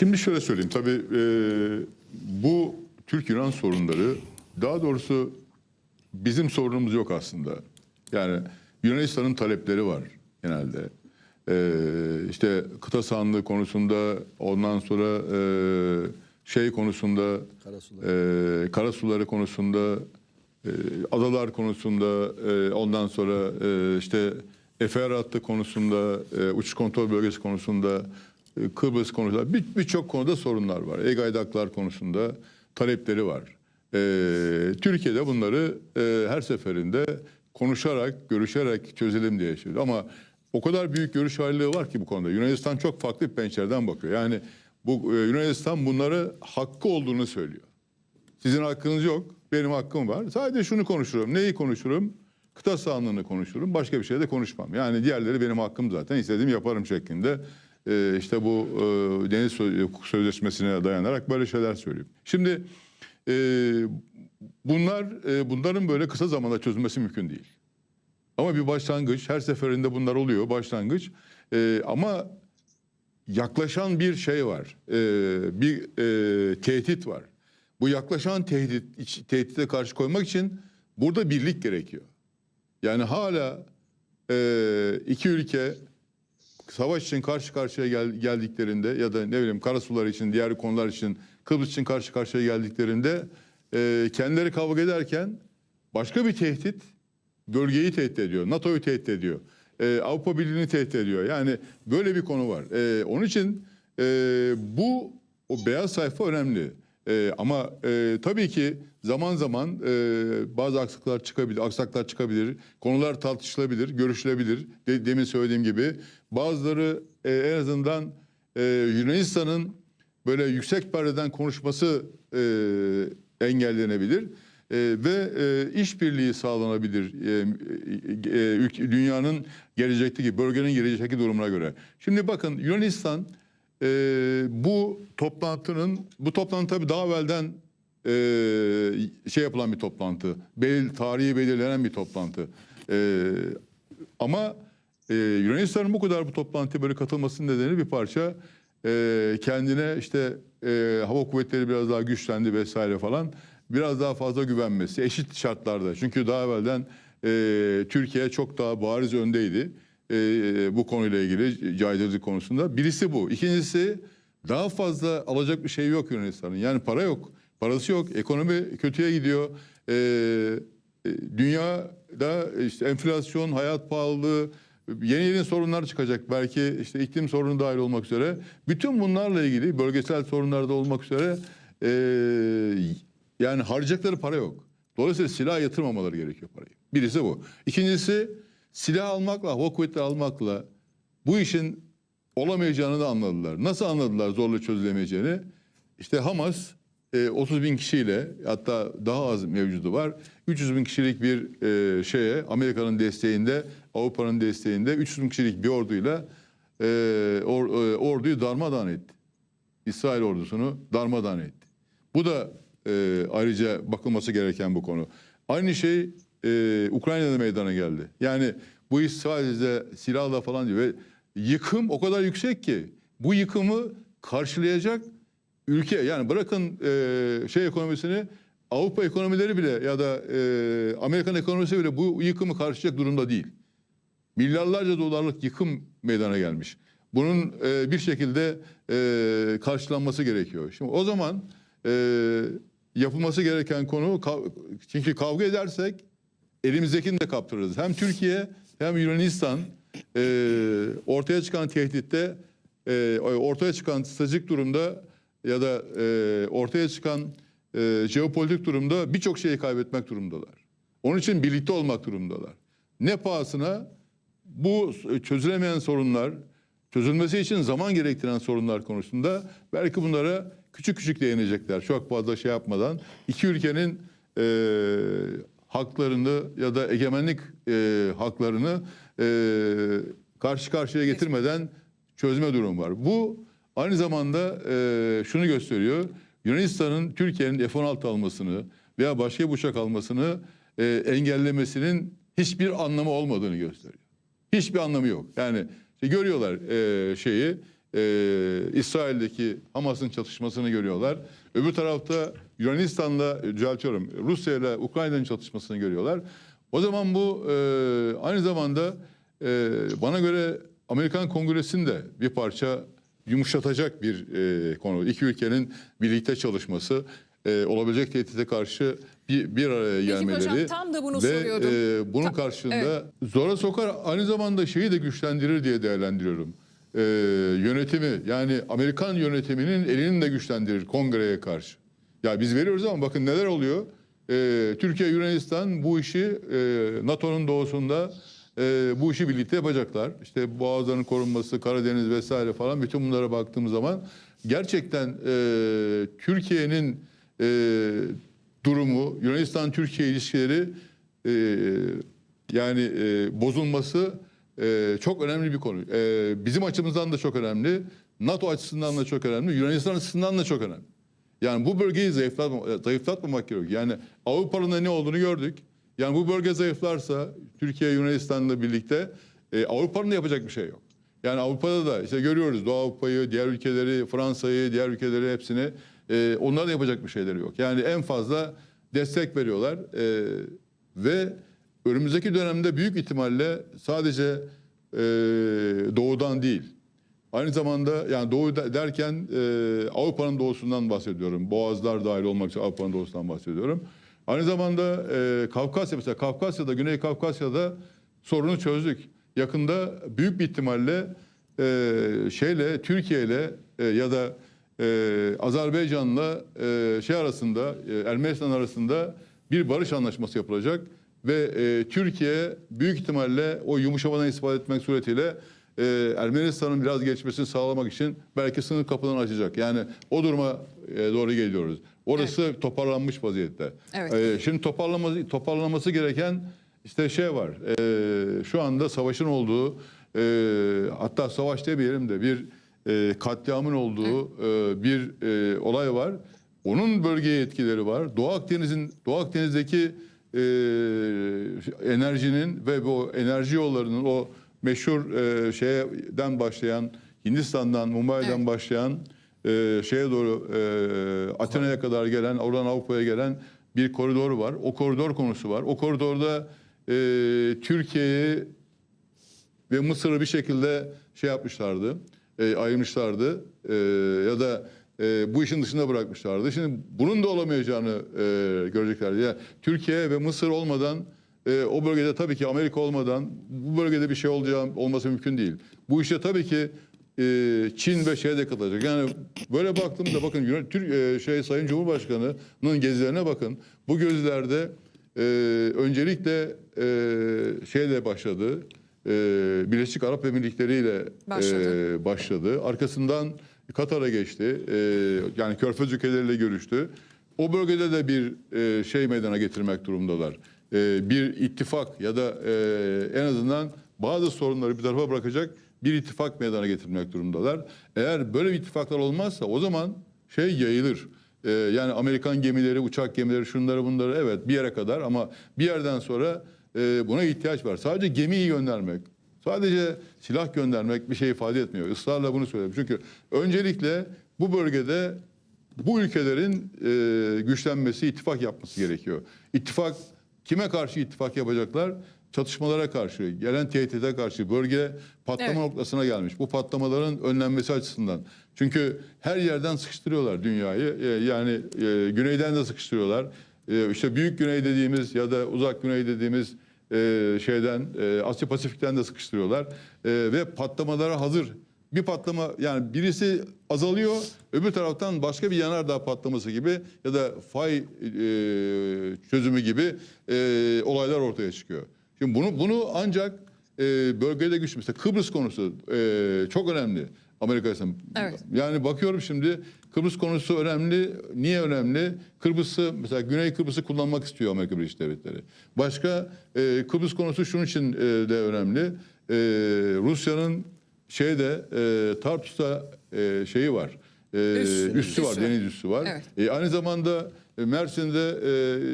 Şimdi şöyle söyleyeyim. Tabii e, bu Türk-Yunan sorunları daha doğrusu bizim sorunumuz yok aslında. Yani Yunanistan'ın talepleri var genelde. E, işte kıta sahanlığı konusunda ondan sonra e, şey konusunda Karasular. e, karasuları konusunda e, adalar konusunda e, ondan sonra e, işte Efer hattı konusunda e, uçuş kontrol bölgesi konusunda Kıbrıs konusunda bir- birçok konuda sorunlar var. Egaydaklar konusunda talepleri var. E, Türkiye'de bunları e, her seferinde konuşarak, görüşerek çözelim diye söylüyor. Ama o kadar büyük görüş ayrılığı var ki bu konuda. Yunanistan çok farklı bir pencereden bakıyor. Yani bu e, Yunanistan bunları hakkı olduğunu söylüyor. Sizin hakkınız yok, benim hakkım var. Sadece şunu konuşurum. Neyi konuşurum? Kıta sahanlığını konuşurum. Başka bir şey de konuşmam. Yani diğerleri benim hakkım zaten. İstediğimi yaparım şeklinde. Ee, işte bu e, Deniz Sö- Sözleşmesi'ne dayanarak böyle şeyler söylüyorum. Şimdi e, bunlar e, bunların böyle kısa zamanda çözülmesi mümkün değil. Ama bir başlangıç. Her seferinde bunlar oluyor başlangıç. E, ama yaklaşan bir şey var. Bir e, tehdit var. Bu yaklaşan tehdit tehdide karşı koymak için burada birlik gerekiyor. Yani hala e, iki ülke savaş için karşı karşıya gel- geldiklerinde ya da ne bileyim karasular için diğer konular için Kıbrıs için karşı karşıya geldiklerinde e, kendileri kavga ederken başka bir tehdit bölgeyi tehdit ediyor. NATO'yu tehdit ediyor. Ee, Avrupa Birliği'ni tehdit ediyor. Yani böyle bir konu var. Ee, onun için e, bu o beyaz sayfa önemli. Ee, ama e, tabii ki zaman zaman e, bazı aksaklar çıkabilir, aksaklar çıkabilir, konular tartışılabilir, görüşülebilir. De- demin söylediğim gibi bazıları e, en azından e, Yunanistan'ın böyle yüksek perdeden konuşması e, engellenebilir. E, ve e, işbirliği sağlanabilir e, e, ülke- dünyanın gelecekteki, bölgenin gelecekteki durumuna göre. Şimdi bakın Yunanistan e, bu toplantının, bu toplantı tabii daha evvelden e, şey yapılan bir toplantı, belir, tarihi belirlenen bir toplantı. E, ama e, Yunanistan'ın bu kadar bu toplantıya böyle katılmasının nedeni bir parça e, kendine işte e, hava kuvvetleri biraz daha güçlendi vesaire falan biraz daha fazla güvenmesi eşit şartlarda. Çünkü daha evvelden e, Türkiye çok daha bariz öndeydi e, bu konuyla ilgili caydırıcılık konusunda. Birisi bu. İkincisi daha fazla alacak bir şey yok Yunanistan'ın. Yani para yok. Parası yok. Ekonomi kötüye gidiyor. E, e, dünyada işte enflasyon, hayat pahalılığı, yeni yeni sorunlar çıkacak. Belki işte iklim sorunu dahil olmak üzere. Bütün bunlarla ilgili bölgesel sorunlar da olmak üzere e, yani harcayacakları para yok. Dolayısıyla silah yatırmamaları gerekiyor parayı. Birisi bu. İkincisi silah almakla, hava kuvvetleri almakla bu işin olamayacağını da anladılar. Nasıl anladılar zorla çözülemeyeceğini? İşte Hamas e, 30 bin kişiyle hatta daha az mevcudu var. 300 bin kişilik bir e, şeye Amerika'nın desteğinde, Avrupa'nın desteğinde 300 bin kişilik bir orduyla e, or- e, orduyu darmadağın etti. İsrail ordusunu darmadağın etti. Bu da e, ayrıca bakılması gereken bu konu. Aynı şey e, Ukrayna'da meydana geldi. Yani bu iş sadece silahla falan değil. Ve yıkım o kadar yüksek ki bu yıkımı karşılayacak ülke yani bırakın e, şey ekonomisini Avrupa ekonomileri bile ya da e, Amerikan ekonomisi bile bu yıkımı karşılayacak durumda değil milyarlarca dolarlık yıkım meydana gelmiş. Bunun e, bir şekilde e, karşılanması gerekiyor. Şimdi o zaman e, yapılması gereken konu çünkü kavga edersek elimizdekini de kaptırırız. Hem Türkiye hem Yunanistan e, ortaya çıkan tehditte e, ortaya çıkan stratejik durumda ya da e, ortaya çıkan e, jeopolitik durumda birçok şeyi kaybetmek durumdalar. Onun için birlikte olmak durumdalar. Ne pahasına bu çözülemeyen sorunlar, çözülmesi için zaman gerektiren sorunlar konusunda belki bunlara küçük küçük değinecekler. Çok fazla şey yapmadan iki ülkenin e, haklarını ya da egemenlik e, haklarını e, karşı karşıya getirmeden çözme durumu var. Bu aynı zamanda e, şunu gösteriyor. Yunanistan'ın Türkiye'nin F-16 almasını veya başka bir uçak almasını e, engellemesinin hiçbir anlamı olmadığını gösteriyor. Hiçbir anlamı yok. Yani işte görüyorlar e, şeyi e, İsrail'deki Hamas'ın çatışmasını görüyorlar. Öbür tarafta Yunanistan'la e, düzeltiyorum Rusya ile Ukrayna'nın çatışmasını görüyorlar. O zaman bu e, aynı zamanda e, bana göre Amerikan Kongresi'nde bir parça yumuşatacak bir e, konu. İki ülkenin birlikte çalışması, e, olabilecek tehdide karşı bir, bir araya gelmeleri. hocam, tam da bunu ve, soruyordum. e, bunun Ta- karşılığında zora sokar aynı zamanda şeyi de güçlendirir diye değerlendiriyorum. E, yönetimi yani Amerikan yönetiminin elini de güçlendirir kongreye karşı. Ya biz veriyoruz ama bakın neler oluyor. E, Türkiye, Yunanistan bu işi e, NATO'nun doğusunda e, bu işi birlikte yapacaklar. İşte boğazların korunması, Karadeniz vesaire falan bütün bunlara baktığımız zaman gerçekten e, Türkiye'nin e, durumu, Yunanistan-Türkiye ilişkileri e, yani e, bozulması e, çok önemli bir konu. E, bizim açımızdan da çok önemli, NATO açısından da çok önemli, Yunanistan açısından da çok önemli. Yani bu bölgeyi zayıflatma, zayıflatmamak gerekiyor. Yani Avrupa'nın da ne olduğunu gördük. Yani bu bölge zayıflarsa Türkiye Yunanistan'la birlikte e, Avrupa'nın da yapacak bir şey yok. Yani Avrupa'da da işte görüyoruz Doğu Avrupa'yı, diğer ülkeleri, Fransa'yı, diğer ülkeleri hepsini e, onların da yapacak bir şeyleri yok. Yani en fazla destek veriyorlar e, ve önümüzdeki dönemde büyük ihtimalle sadece e, doğudan değil, Aynı zamanda yani doğu de- derken e, Avrupa'nın doğusundan bahsediyorum. Boğazlar dahil olmak üzere Avrupa'nın doğusundan bahsediyorum. Aynı zamanda e, Kafkasya mesela Kafkasya'da Güney Kafkasya'da sorunu çözdük. Yakında büyük bir ihtimalle e, şeyle Türkiye ile e, ya da e, Azerbaycan'la e, şey arasında e, Ermenistan arasında bir barış anlaşması yapılacak ve e, Türkiye büyük ihtimalle o yumuşamadan istifade etmek suretiyle e, Ermenistan'ın biraz geçmesini sağlamak için belki sınır kapılarını açacak. Yani o duruma e, doğru geliyoruz. Orası toparlanmış vaziyette. Evet. E, şimdi toparlaması, toparlanması gereken işte şey var. E, şu anda savaşın olduğu e, hatta savaş demeyelim de bir e, katliamın olduğu e, bir e, olay var. Onun bölgeye etkileri var. Doğu Akdeniz'in Doğu Akdeniz'deki e, enerjinin ve bu enerji yollarının o meşhur e, şeyden başlayan Hindistan'dan, Mumbai'den Evet. başlayan e, şeye doğru e, Atina'ya kadar gelen, oradan Avrupa'ya gelen bir koridor var. O koridor konusu var. O koridorda e, Türkiye'yi ve Mısır'ı bir şekilde şey yapmışlardı, e, ayırmışlardı e, ya da e, bu işin dışında bırakmışlardı. Şimdi bunun da olamayacağını e, göreceklerdi. Yani Türkiye ve Mısır olmadan e, o bölgede tabii ki Amerika olmadan bu bölgede bir şey olacağı olması mümkün değil. Bu işte tabii ki e, Çin ve şeye de katılacak. Yani böyle baktığımda bakın Türk e, şey Sayın Cumhurbaşkanı'nın gezilerine bakın. Bu gözlerde e, öncelikle e, şeyle başladı. E, Birleşik Arap Emirlikleri ile Başladı. e, başladı. Arkasından Katar'a geçti. E, yani Körfez ülkeleriyle görüştü. O bölgede de bir e, şey meydana getirmek durumundalar. E, bir ittifak ya da e, en azından bazı sorunları bir tarafa bırakacak bir ittifak meydana getirmek durumundalar. Eğer böyle bir ittifaklar olmazsa o zaman şey yayılır. E, yani Amerikan gemileri, uçak gemileri, şunları bunları evet bir yere kadar ama bir yerden sonra e, buna ihtiyaç var. Sadece gemiyi göndermek, sadece silah göndermek bir şey ifade etmiyor. Israrla bunu söylüyorum. Çünkü öncelikle bu bölgede bu ülkelerin e, güçlenmesi, ittifak yapması gerekiyor. İttifak kime karşı ittifak yapacaklar? Çatışmalara karşı, gelen tehdide karşı, bölge patlama Evet. noktasına gelmiş. Bu patlamaların önlenmesi açısından. Çünkü her yerden sıkıştırıyorlar dünyayı. E, yani e, güneyden de sıkıştırıyorlar. E, işte büyük güney dediğimiz ya da uzak güney dediğimiz e, şeyden e, Asya Pasifik'ten de sıkıştırıyorlar. E, ve patlamalara hazır. Bir patlama yani birisi azalıyor öbür taraftan başka bir yanardağ patlaması gibi ya da fay e, çözümü gibi e, olaylar ortaya çıkıyor. Şimdi bunu bunu ancak e, bölgede güç mesela Kıbrıs konusu e, çok önemli Amerika açısından. Evet. Yani bakıyorum şimdi Kıbrıs konusu önemli. Niye önemli? Kıbrıs'ı mesela Güney Kıbrıs'ı kullanmak istiyor Amerika Birleşik Devletleri. Başka e, Kıbrıs konusu şunun için e, de önemli. E, Rusya'nın şeyde e, Tartus'ta e, şeyi var. E, Üssü. üssü var, Üssü. deniz üssü var. Evet. E, aynı zamanda e, Mersin'de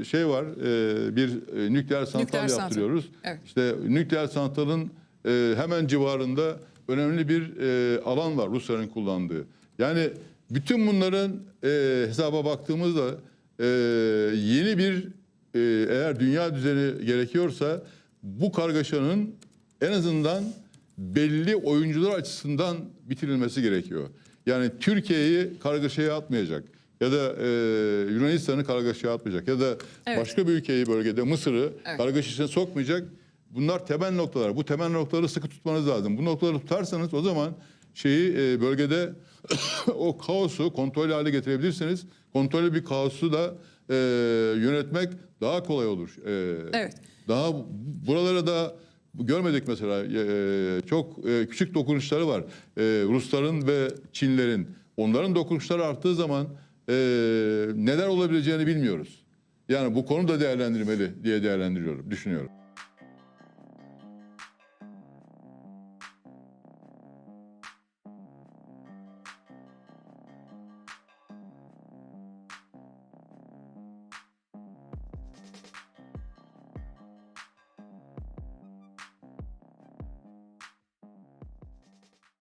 e, şey var, e, bir e, nükleer santral Nükleer santral. yaptırıyoruz. Evet. İşte nükleer santralın e, hemen civarında önemli bir e, alan var Rusların kullandığı. Yani bütün bunların e, hesaba baktığımızda e, yeni bir e, eğer dünya düzeni gerekiyorsa bu kargaşanın en azından belli oyuncular açısından bitirilmesi gerekiyor. Yani Türkiye'yi kargaşaya atmayacak ya da e, Yunanistan'ı kargaşaya atmayacak ya da Evet. başka bir ülkeyi bölgede Mısır'ı Evet. kargaşasına sokmayacak. Bunlar temel noktalar. Bu temel noktaları sıkı tutmanız lazım. Bu noktaları tutarsanız o zaman şeyi e, bölgede o kaosu kontrol hale getirebilirsiniz. Kontrollü bir kaosu da e, yönetmek daha kolay olur. E, Evet. Daha buralara da görmedik mesela e, çok e, küçük dokunuşları var. E, Rusların ve Çinlerin. Onların dokunuşları arttığı zaman e, neler olabileceğini bilmiyoruz. Yani bu konu da değerlendirmeli diye değerlendiriyorum, düşünüyorum.